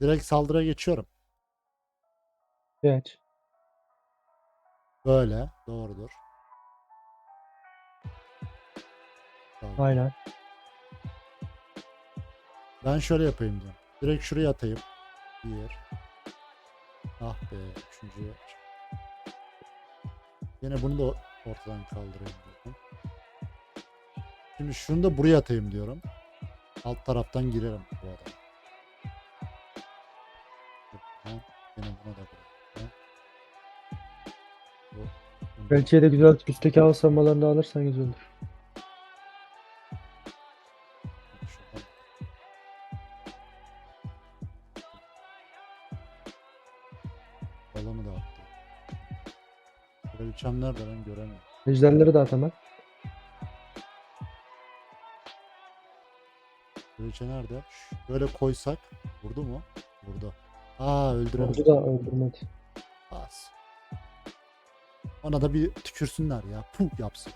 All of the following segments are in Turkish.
Direkt saldırıya geçiyorum. Geç. Böyle. Doğrudur. Tamam. Aynen. Ben şöyle yapayım diyorum. Direkt şuraya atayım. Bir. Ah be. Üçüncüye. Yine bunu da ortadan kaldırayım diyorum. Şimdi şunu da buraya atayım diyorum. Alt taraftan girerim bu arada. Yine buna da bırakayım. Bu- bunu Belçiye de güzel üstteki hava savunmalarını da alırsan güzel olur. Balonu da attı. Kraliçem nerede ben göremiyorum. Ejderleri de at hemen. Kraliçe nerede? Böyle koysak. Vurdu mu? Vurdu. Aa öldüremedim. Ordu da öldürmedi. Bas. Ona da bir tükürsünler ya. Puh yapsın.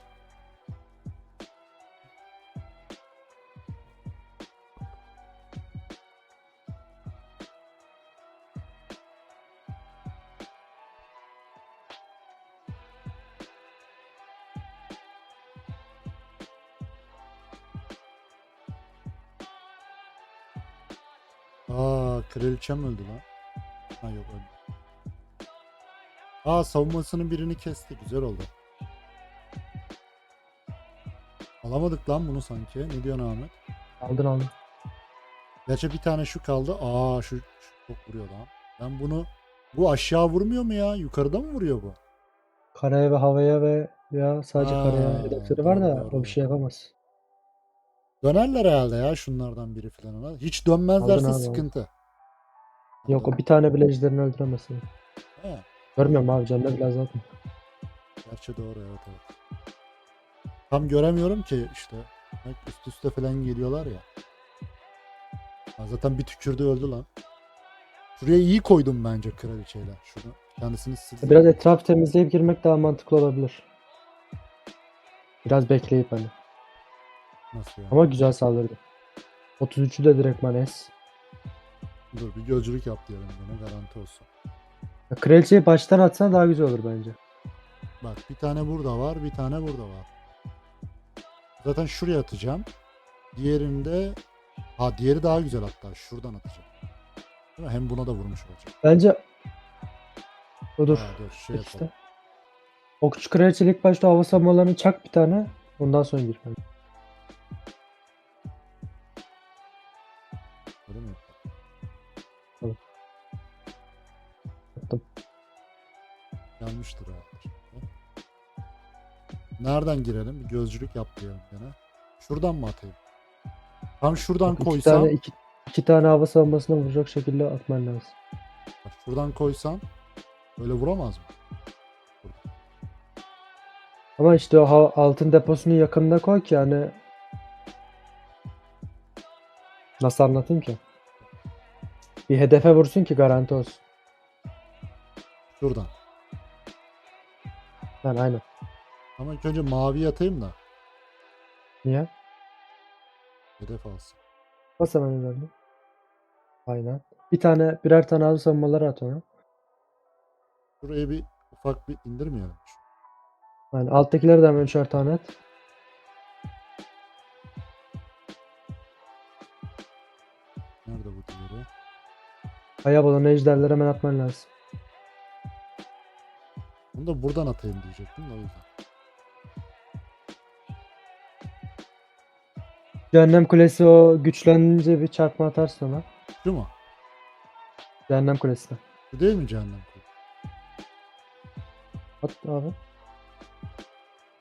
Aa, kraliçem öldü lan. Ha yok öldü. Aa savunmasının birini kesti. Güzel oldu. Alamadık lan bunu sanki. Ne diyorsun Ahmet? Aldın aldın. Gerçi bir tane şu kaldı. Aa şu, şu çok vuruyor lan. Ben bunu bu aşağı vurmuyor mu ya? Yukarıda mı vuruyor bu? Karaya ve havaya ve ya sadece Aa, karaya hedefleri var da doğru, o bir şey yapamaz. Dönerler herhalde ya şunlardan biri falan. Hiç dönmezlerse Aldın abi, sıkıntı. Yok o bir tane bile ejderini öldüremezsin. He, Görmüyorum abi canına bile azaltma. gerçi doğru evet evet. Tam göremiyorum ki işte. Bak üst üste falan geliyorlar ya. Ha, zaten bir tükürdü öldü lan. Şuraya iyi koydum bence kraliçeyle. Şunu kendisini sildim. Biraz etraf temizleyip girmek daha mantıklı olabilir. Biraz bekleyip hani. Nasıl ya? Ama güzel saldırdı. 33'ü de direktman es. Dur bir gözcülük yap diyelim bana garanti olsun. Ya, Kraliçeyi baştan atsan daha güzel olur bence. Bak bir tane burada var, bir tane burada var. Zaten şuraya atacağım. Diğerinde ha diğeri daha güzel hatta şuradan atacağım. Değil mi? Hem buna da vurmuş olacak. Bence o dur. Ha, dur şey işte. yapalım. Okçu kraliçe ilk başta hava savunmalarını çak bir tane. Ondan sonra gir. Attım. Yanmıştır herhalde. Nereden girelim? Bir gözcülük yap diyelim gene. Şuradan mı atayım? Tam şuradan İki koysam. tane, iki, iki tane hava savunmasına vuracak şekilde atman lazım. Bak şuradan koysam. Böyle vuramaz mı? Ama işte o altın deposunun yakınına koy ki yani nasıl anlatayım ki? Bir hedefe vursun ki garanti olsun. Şuradan. Yani aynen. Ama ilk önce mavi atayım da. Niye? Hedef alsın. Bas hemen üzerine. Aynen. Bir tane birer tane hava savunmaları at ona. Şuraya bir ufak bir indirmeyelim. Yani alttakileri de hemen üçer tane at. Nerede bu diğeri? Olan ejderleri hemen atman lazım. Bunu da buradan atayım diyecektim o yüzden. Cehennem kulesi o güçlenince bir çarpma atarsın ona. Şu mu? Cehennem kulesine. Bu değil mi cehennem kulu? At abi.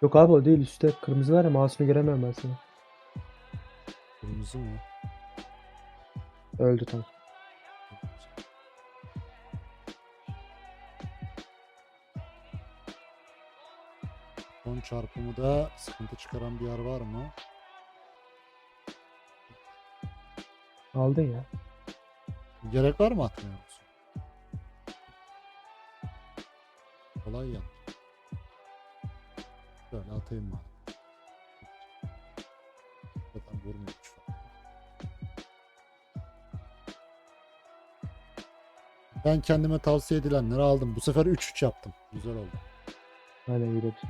Yok abi o değil üstte kırmızı var ya mouse'unu göremiyorum ben seni. Kırmızı mı? Öldü tamam. Son çarpımı da sıkıntı çıkaran bir yer var mı? Aldın ya. Gerek var mı musun? Kolay ya. Böyle atayım ben. Zaten vurmuyor. Ben kendime tavsiye edilenleri aldım. Bu sefer 3-3 yaptım. Güzel oldu. Aynen iyi bir şey.